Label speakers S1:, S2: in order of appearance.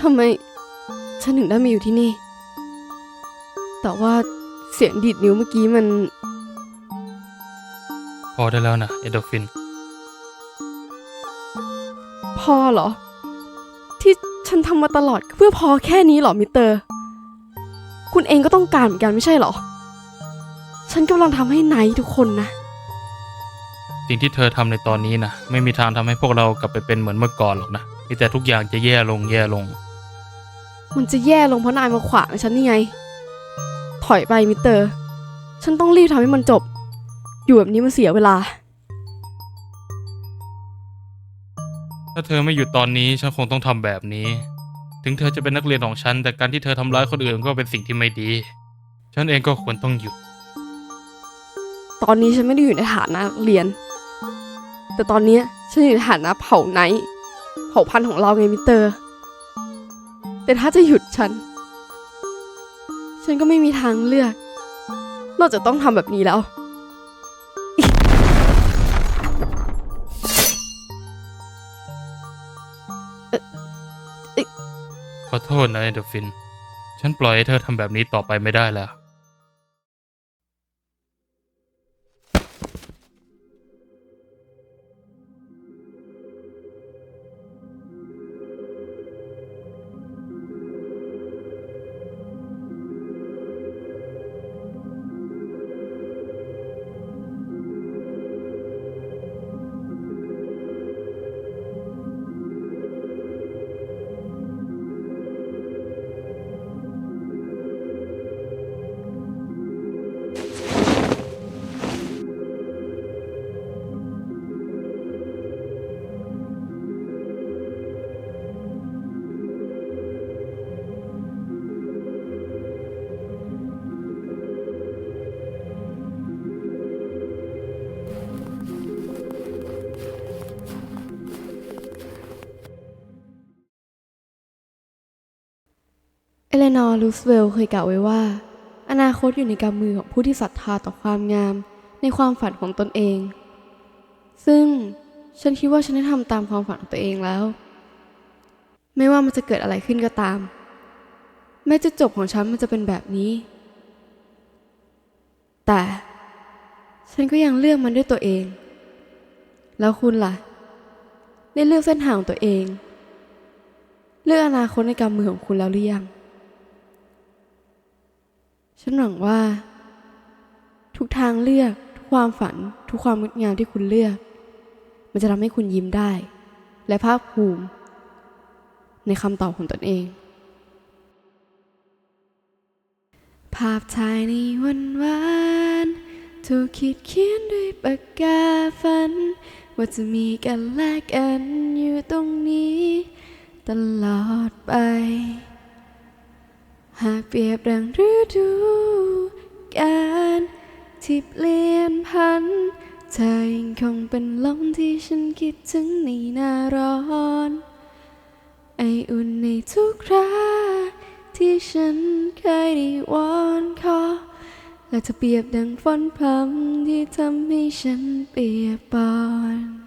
S1: ทำไม ฉันถึงได้มาอยู่ที่นี่ แต่ว่าเสียงดีดนิ้วเมื่อกี้มัน
S2: พอได้แล้วนะเอโดฟิน
S1: พอเหรอ ที่ฉันทำมาตลอดก็เพื่อพอแค่นี้เหรอมิสเตอร์ คุณเองก็ต้องการเหมือนกันไม่ใช่เหรอ ฉันกำลังทำให้ไนท์ทุกคนนะ
S2: สิ่งที่เธอทำในตอนนี้นะไม่มีทางทำให้พวกเรากลับไปเป็นเหมือนเมื่อก่อนหรอกนะมีแต่ทุกอย่างจะแย่ลงแย่ลง
S1: มันจะแย่ลงเพราะนายมาขวางฉันนี่ไง ถอยไปมิสเตอร์ ฉันต้องรีบทำให้มันจบ อยู่แบบนี้มันเสียเวลา
S2: ถ้าเธอไม่หยุดตอนนี้ฉันคงต้องทำแบบนี้ ถึงเธอจะเป็นนักเรียนของฉัน แต่การที่เธอทำร้ายคนอื่นก็เป็นสิ่งที่ไม่ดี ฉันเองก็ควรต้องหยุด
S1: ตอนนี้ฉันไม่ได้อยู่ในฐานะนักเรียน แต่ตอนเนี้ยฉันอยู่ในฐานะเผ่าไนท์เผ่าพันธุ์ของเราไงมิสเตอร์ แต่ถ้าจะหยุดฉัน ฉันก็ไม่มีทางเลือก นอกจากต้องทำแบบนี้แล้ว
S2: ขอโทษนะเอโดฟิน ฉันปล่อยให้เธอทำแบบนี้ต่อไปไม่ได้แล้ว
S1: เอเลนอร์รูสเวลล์เคยกล่าวไว้ว่า อนาคตอยู่ในกำมือของผู้ที่ศรัทธาต่อความงาม ในความฝันของตนเอง ซึ่งฉันคิดว่าฉันได้ทำตามความฝันของตัวเองแล้ว ไม่ว่ามันจะเกิดอะไรขึ้นก็ตาม แม้จุดจบของฉันมันจะเป็นแบบนี้ แต่ฉันก็ยังเลือกมันด้วยตัวเอง แล้วคุณล่ะ ได้เลือกเส้นทางของตัวเอง เลือกอนาคตในกำมือของคุณแล้วหรือยัง ฉันหวังว่า ทุกทางเลือก ทุกความฝัน ทุกความงดงามที่คุณเลือก มันจะทำให้คุณยิ้มได้ และภาคภูมิ ในคำตอบของตนเอง ภาพถ่ายในวันวานถูกขีดเขียนด้วยปากกาฝัน ว่าจะมีกันและกันอยู่ตรงนี้ ตลอดไป หากเปรียบดังฤดูกาลที่เปลี่ยนพันเธอยังคงเป็นลมที่ฉันคิดถึงในหน้าร้อน ไออุ่นในทุกคราที่ฉันเคยได้วอนขอและจะเปรียบดังฝนพรำที่ทำให้ฉันเปียกปอน